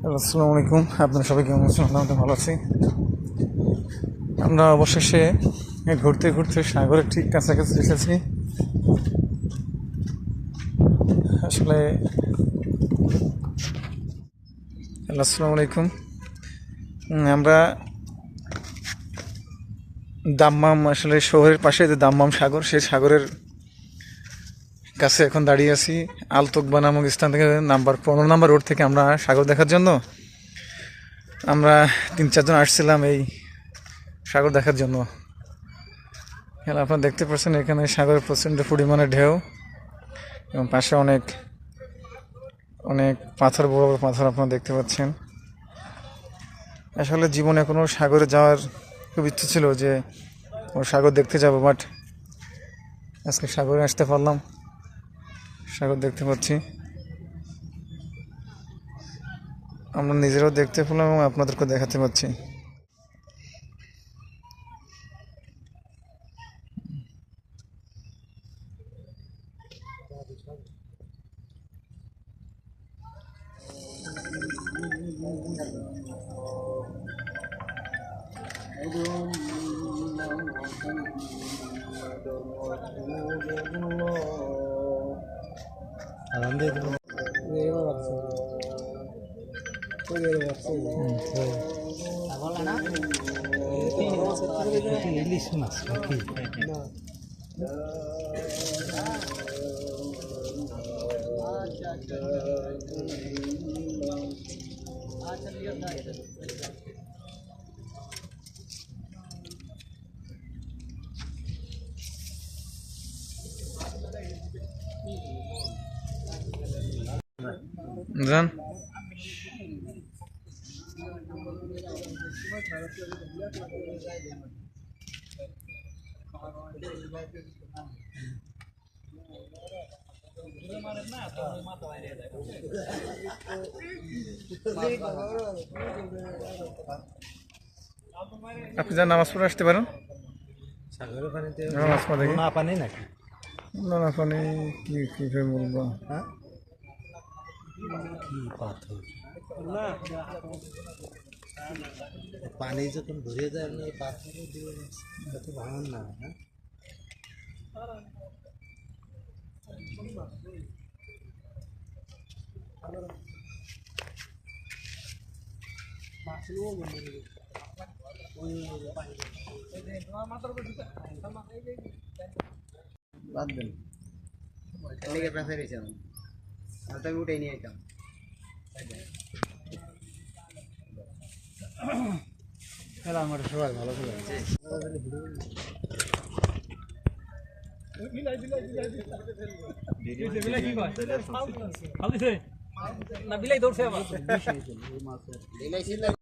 আসসালামু আলাইকুম। আপনারা সবাই কেমন আছেন? তো ভালো আছি। আমরা অবশেষে ঘুরতে ঘুরতে সাগরের ঠিক কাছাকাছি এসেছি। আসলে আসসালামু আলাইকুম। আমরা দাম্মাম, আসলে শহরের পাশে যে দাম্মাম সাগর, সেই সাগরের কাছে এখন দাঁড়িয়ে আছি। আলতোকবা নামক স্থান থেকে নাম্বার পনেরো নাম্বার রোড থেকে আমরা সাগর দেখার জন্য। আমরা তিন চারজন আসছিলাম এই সাগর দেখার জন্য। এখানে আপনারা দেখতে পাচ্ছেন এখানে সাগরের প্রচণ্ড পরিমাণে ঢেউ এবং পাশে অনেক অনেক পাথর, বড় বড় পাথর আপনারা দেখতে পাচ্ছেন। আসলে জীবনে কোনো সাগরে যাওয়ার খুব ইচ্ছে ছিল যে ও সাগর দেখতে যাব, বাট আজকে সাগরে আসতে পারলাম। সাগর দেখতে পাচ্ছি। আমরা নিজেরাও দেখতে পেলাম এবং আপনাদেরকে দেখাতে পাচ্ছি। ইলিশ মাছ নাকি যান আপনি যা নামাজ পড়ে আসতে পারেন। নামাজ পড়ে না পানি নাকি? না পানি কি কীভাবে বলব? হ্যাঁ? কি পাথর? পানি যখন ভরে যায় না এই পাথরে দিয়ে এত ভাঙন না হ্যাঁ বাদ দেন। লেগে প্রেসার তো আমি উঠে নিয়ে যেতাম আমার সবাই ভালো ছিল। বিলাইছিল